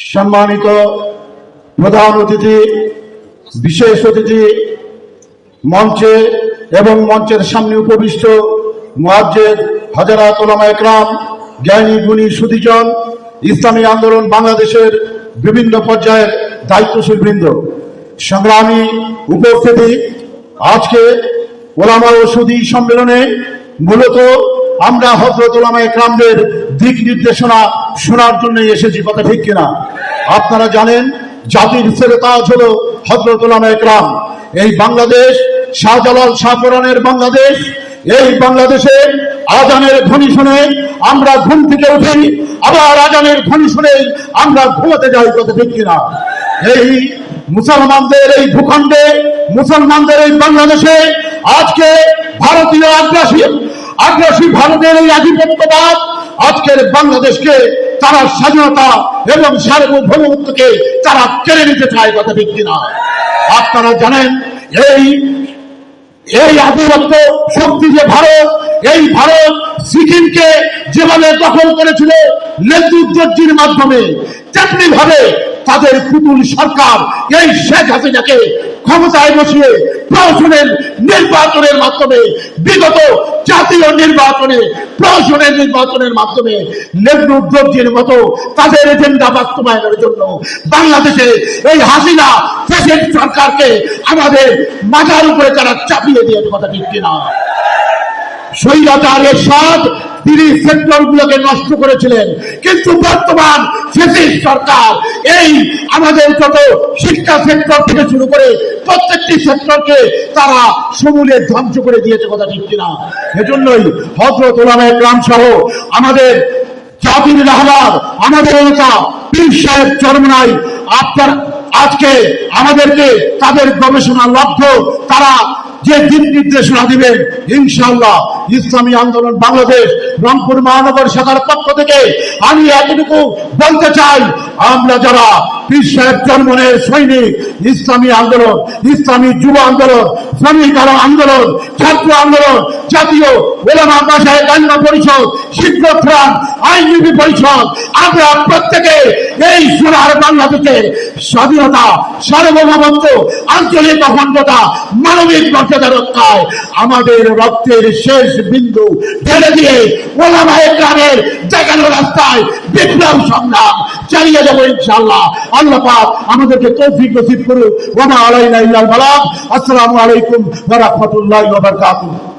সম্মানিত প্রধান অতিথি, বিশেষ অতিথি মঞ্চে এবং মঞ্চের সামনে উপবিষ্ট মুয়াজ্জেদ হাজারাত ওলামা একরাম, জ্ঞানী গুণী সুদীজন, ইসলামী আন্দোলন বাংলাদেশের বিভিন্ন পর্যায়ের দায়িত্বশীল বৃন্দ। সংগ্রামী উপস্থিতি, আজকে ওলামা ও সুদী সম্মেলনে মূলত আমরা হজরত একরামদের দিক নির্দেশনা শোনার জন্য এসেছি, কথা ঠিক কিনা? আপনারা জানেন, জাতির সেরেতাজ হল হজরত ওলামা একরাম। এই বাংলাদেশ, শাহজালাল শাহপুরানের বাংলাদেশ, এই বাংলাদেশে আজানের ধ্বনি শুনে আমরা ঘুম থেকে উঠি, আবার আজানের ধ্বনি শুনে আমরা ঘুমাতে যাই, কথা ঠিক কিনা? এই মুসলমানদের এই ভূখণ্ডে, মুসলমানদের এই বাংলাদেশে আজকে ভারতীয় আগ্রাসী আগ্রাসী ভারতের এই আধিপত্যবাদ আজকের বাংলাদেশকে তারা স্বাধীনতা এবং সার্বভৌমত্বকে তারা কেড়ে নিতে চায় কথা ঠিক কিনা? আপনারা জানেন, এই এই আধিপত্য শক্তি যে ভারত, এই ভারত সিকিমকে যেভাবে দখল করেছিল নেতৃত্বজির মাধ্যমে তেমনি ভাবে তাদের পুতুল সরকার এই শেখ হাসিনাকে ক্ষমতায় বসিয়ে প্রশাসনের নির্বাচনের মাধ্যমে, বিগত জাতীয় নির্বাচনে প্রশাসনের নির্বাচনের মাধ্যমে নেহরু নেতৃত্বজির মতো তাদের এজেন্ডা বাস্তবায়নের জন্য বাংলাদেশে এই হাসিনা দেশের সরকারকে আমাদের মাথার উপরে তারা চাপিয়ে দিয়েছে, কথা ঠিক কিনা? স্বৈরাচারের সাথ তিনি সেক্টর গুলোকে নষ্ট করেছিলেন। কিন্তু বর্তমান সরকার এই আমাদের যত শিক্ষা সেক্টর থেকে শুরু করে প্রত্যেকটি সেক্টরকে তারা সমূলে ধ্বংস করে দিয়েছে কথা ঠিক কিনা। এজন্যই হজরত ওলামা গ্রাম সহ আমাদের জাতির রাহবার, আমাদের নেতা পীর সাহেব চরমনাই, আপনার আজকে আমাদেরকে তাদের গবেষণা লব্ধ তারা যে দিন নির্দেশনা দিবেন ইনশাল্লাহ ইসলামী আন্দোলন বাংলাদেশ রংপুর মহানগর শাখার পক্ষ থেকে আমি এতটুকু বলতে চাই, আমরা যারা ওলামা প্রত্যেকে এই সোনার বাংলাদেশের স্বাধীনতা, সার্বভৌমত্ব, আঞ্চলিক অখণ্ডতা, মানবিক মর্যাদা রক্ষায় আমাদের রক্তের শেষ বিন্দু ঢেলে দিয়ে ওলামায় গ্রামের দেখানো রাস্তায় বিপ্লব সংগ্রাম চালিয়ে যাব ইনশাল্লাহ আল্লাহ পাক আমাদেরকে তৌফিক নসিব করুক। ওয়া আলাইনা ইল্লাল বালাগ। আসসালামু আলাইকুম ওয়া রাহমাতুল্লাহি ওয়া বারাকাতুহু।